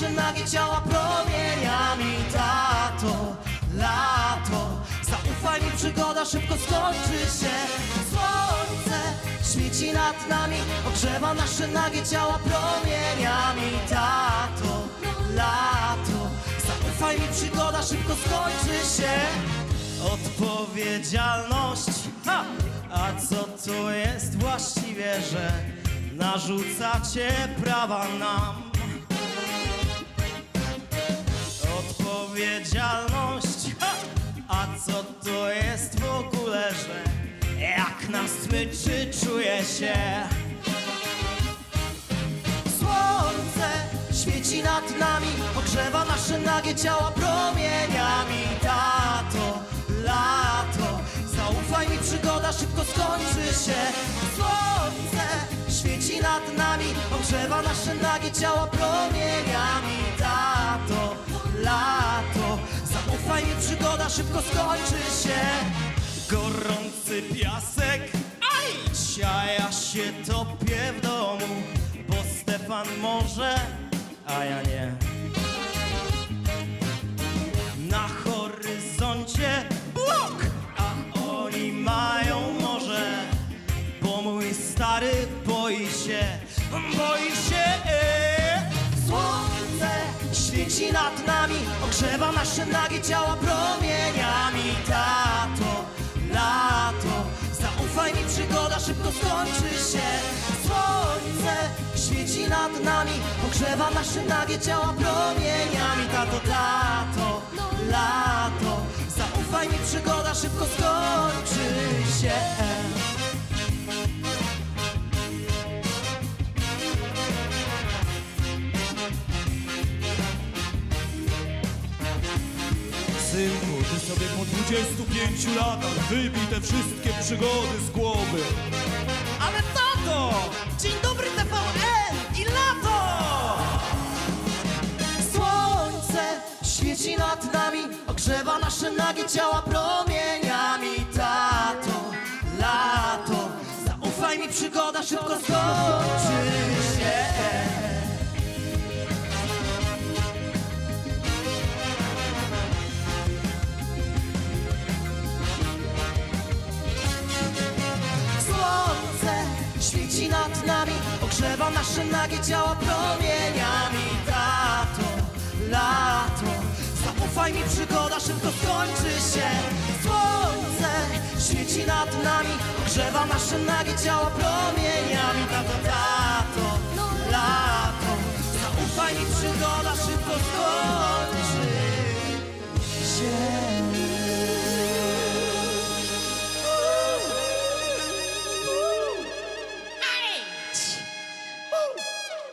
nasze nagie ciała promieniami Tato, lato. Zaufaj mi, przygoda szybko skończy się. Słońce świeci nad nami Ogrzewa nasze nagie ciała promieniami Tato, lato. Zaufaj mi, przygoda szybko skończy się. Odpowiedzialność. Ha! A co to jest właściwie, że narzucacie prawa nam? Odpowiedzialność ha! A co to jest w ogóle, że jak nas smyczy czuje się? Słońce świeci nad nami, ogrzewa nasze nagie ciała promieniami. Tato, lato, zaufaj mi, przygoda szybko skończy się. Słońce świeci nad nami, ogrzewa nasze nagie ciała promieniami. Tato, szybko skończy się. Gorący piasek, aj! Dzisiaj ja się topię w domu, bo Stefan może, a ja nie. Na horyzoncie blok, a oni mają morze, bo mój stary boi się, boi się. e. Słońce świeci nad nami, ogrzewa nasze nagie ciała promieniami. Skończy się. Słońce świeci nad nami, ogrzewa nasze nagie ciała promieniami. Tato, tato, lato, zaufaj mi, przygoda szybko skończy się. Synku, ty sobie po 25 latach wybij te wszystkie przygody z głowy. Świeci nad nami, ogrzewa nasze nagie ciała promieniami. Tato, lato, zaufaj mi, przygoda szybko skończy się. Słońce świeci nad nami, ogrzewa nasze nagie ciała promieniami. Zaufaj mi, przygoda szybko skończy się. Słońce świeci nad nami, ogrzewa nasze nagie ciała promieniami. Tato,